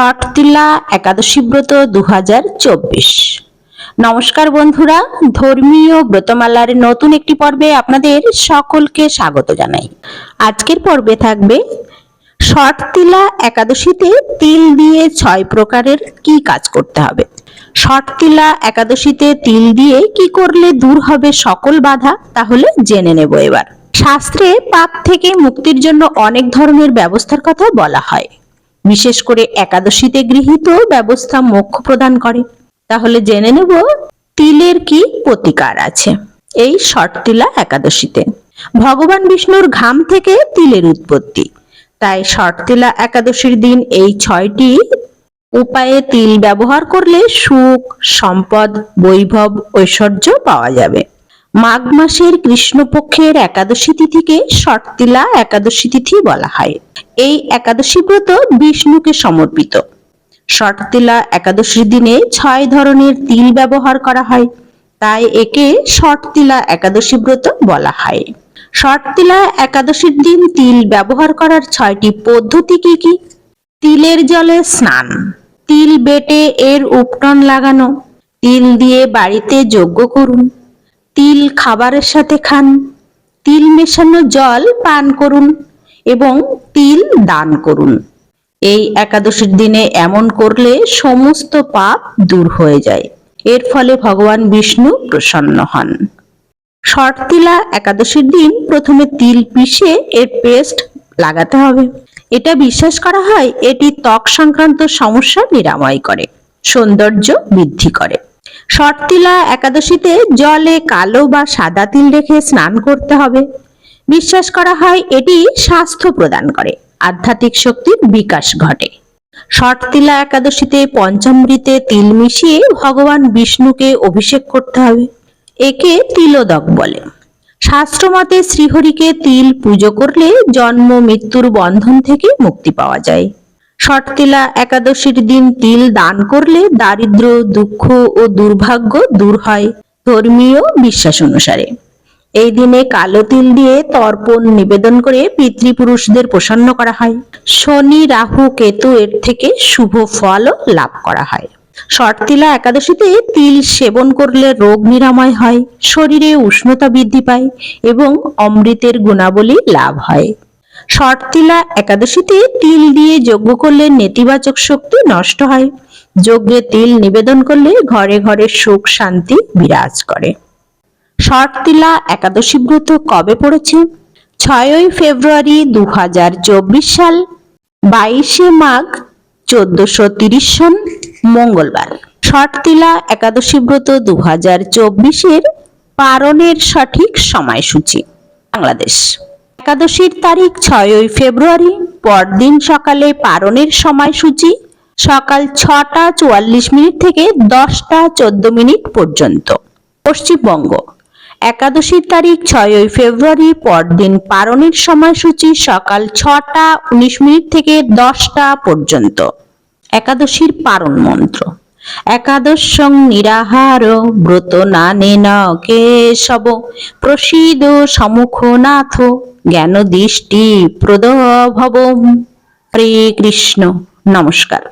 ষট তিলা একাদশী ব্রত দু হাজার চব্বিশ। নমস্কার বন্ধুরা, ধর্মীয় ব্রতমালার নতুন একটি পর্বে আপনাদের সকলকে স্বাগত জানাই। আজকের পর্বে থাকবে তিলা একাদশীতে তিল দিয়ে ছয় প্রকারের কি কাজ করতে হবে? তিলা একাদশীতে তিল দিয়ে কি করলে দূর হবে সকল বাধা? তাহলে জেনে নেব এবার। শাস্ত্রে পাপ থেকে মুক্তির জন্য অনেক ধরনের ব্যবস্থার কথা বলা হয়। বিশেষ করে একাদশীতে গৃহীত ব্যবস্থা মোক্ষ প্রদান করে। তাহলে জেনে নেব তিলের কি প্রতিকার আছে। এই ষটতিলা একাদশীতে। ভগবান বিষ্ণুর ঘাম থেকে তিলের উৎপত্তি। তাই ষটতিলা একাদশীর দিন এই ছয়টি উপায়ে তিল ব্যবহার করলে সুখ, সম্পদ, বৈভব, ঐশ্বর্য পাওয়া যাবে। মাঘ মাসের কৃষ্ণপক্ষের একাদশী তিথিকে ষটতিলা একাদশী তিথি বলা হয়। এই একাদশী ব্রত বিষ্ণুকে সমর্পিত। ষটতিলা একাদশীর দিনে ছয় ধরনের তিল ব্যবহার করা হয়। তাই একে ষটতিলা একাদশী ব্রত বলা হয়। ষটতিলা একাদশীর দিন তিল ব্যবহার করার ছয়টি পদ্ধতি কি কি? তিলের জলে স্নান, তিল বেটে এর উপটন লাগানো, তিল দিয়ে বাড়িতে যজ্ঞ করুন, তিল খাবারের সাথে খান, তিল মেশানো জল পান করুন এবং তিল দান করুন। এই একাদশীর দিনে এমন করলে সমস্ত পাপ দূর হয়ে যায়। এর ফলে ভগবান বিষ্ণু প্রসন্ন হন। শর্তিলা একাদশীর দিন প্রথমে তিল পিষে এর পেস্ট লাগাতে হবে। এটা বিশ্বাস করা হয় এটি ত্বক সংক্রান্ত সমস্যা নিরাময় করে, সৌন্দর্য বৃদ্ধি করে। শর্তিলা একাদশীতে জলে কালো বা সাদা তিল রেখে স্নান করতে হবে। বিশ্বাস করা হয় এটি স্বাস্থ্য প্রদান করে। আধ্যাত্মিক শক্তির বিকাশ ঘটে। শর্তিলা একাদশীতে পঞ্চামৃতে তিল মিশিয়ে ভগবান বিষ্ণুকে অভিষেক করতে হবে। একে তিলোদক বলে। শাস্ত্রমতে শ্রীহরিকে তিল পুজো করলে জন্ম, মৃত্যুর বন্ধন থেকে মুক্তি পাওয়া যায়। শর্তিলা একাদশীর দিন তিল দান করলে দারিদ্র দুঃখ ও দুর্ভাগ্য দূর হয় ধর্মীয় বিশ্বাস অনুসারে। এই দিনে কালো তিল দিয়ে তর্পণ নিবেদন করে পিতৃপুরুষদের প্রসন্ন করা হয়। শনি, রাহু, কেতু এর থেকে শুভ ফলও লাভ করা হয়। শর্তিলা একাদশীতে তিল সেবন করলে রোগ নিরাময় হয়, শরীরে উষ্ণতা বৃদ্ধি পায় এবং অমৃতের গুণাবলী লাভ হয়। শর্তিলা একাদশীতে তিল দিয়ে যজ্ঞ করলে নেতিবাচক শক্তি নষ্ট হয়। যজ্ঞে তিল নিবেদন করলে ঘরে ঘরে সুখ শান্তি বিরাজ করে। শর্তিলা একাদশী ব্রত কবে পড়েছে? ছয়ই ফেব্রুয়ারি দু হাজার চব্বিশ সাল, বাইশে মাঘ চোদ্দশো তিরিশ সন মঙ্গলবার। শর্তিলা একাদশী ব্রত দু হাজার চব্বিশের পারণের সঠিক সময়সূচি, বাংলাদেশ। একাদশীর তারিখ ছয়ই ফেব্রুয়ারি, পরদিন সকালে পারণের সময়সূচি, সকাল ছটা চুয়াল্লিশ মিনিট থেকে দশটা চোদ্দ মিনিট পর্যন্ত। পশ্চিমবঙ্গ একাদশীর তারিখ ছয়ই ফেব্রুয়ারি, পরদিন পারণের সময়সূচি সকাল ছটা উনিশ মিনিট থেকে দশটা পর্যন্ত। একাদশীর পারণ মন্ত্র। একাদশং নিরাহার, ব্রত না নানেন কেশব প্রসিদ সমুখ নাথ জ্ঞান দৃষ্টি প্রদ ভব হরে কৃষ্ণ। নমস্কার।